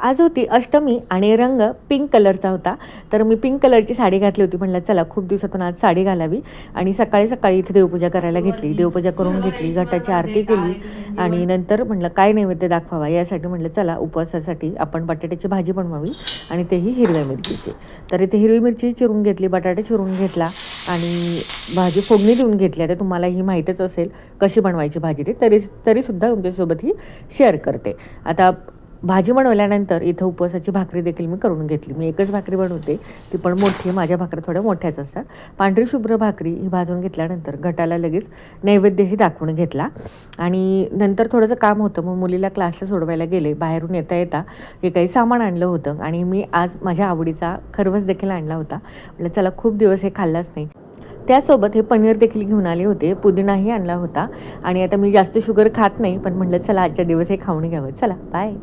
आज होती अष्टमी आणि रंग पिंक कलरचा होता. तर मी पिंक कलरची साडी घातली होती. म्हणलं चला खूप दिवसातून आज साडी घालावी. आणि सकाळी सकाळी इथे देवपूजा करायला घेतली. देवपूजा करून घेतली घटाची आरती केली. आणि नंतर म्हटलं काय नैवेद्य दाखवावा? यासाठी म्हटलं चला उपवासासाठी आपण बटाट्याची भाजी बनवावी आणि तेही हिरव्या मिरचीची. तर इथे हिरवी मिरची चिरून घेतली बटाटे चिरून घेतला आणि भाजी फोडणी देऊन घेतली. आता तुम्हाला ही माहीतच असेल कशी बनवायची भाजी ती. तरी तरीसुद्धा तुमच्यासोबत ही शेअर करते. आता भाजी बनवल्यानंतर इथं उपवासाची भाकरी देखील मी करून घेतली. मी एकच भाकरी बनवते. ती पण मोठी माझ्या भाकऱ्या थोड्या मोठ्याच असतात. पांढरी शुभ्र भाकरी ही भाजून घेतल्यानंतर घटाला लगेच नैवेद्यही दाखवून घेतला. आणि नंतर थोडंसं काम होतं. मग मुलीला क्लासला सोडवायला गेले. बाहेरून येता येता हे काही सामान आणलं होतं. आणि मी आज माझ्या आवडीचा खरवस देखील आणला होता. म्हटलं चला खूप दिवस हे खाल्लाच नाही. त्यासोबत हे पनीर देखील घेऊन आले होते. पुदिनाही आणला होता. आणि आता मी जास्त शुगर खात नाही. पण म्हटलं चला आजच्या दिवस हे खाऊन घ्यावं. चला बाय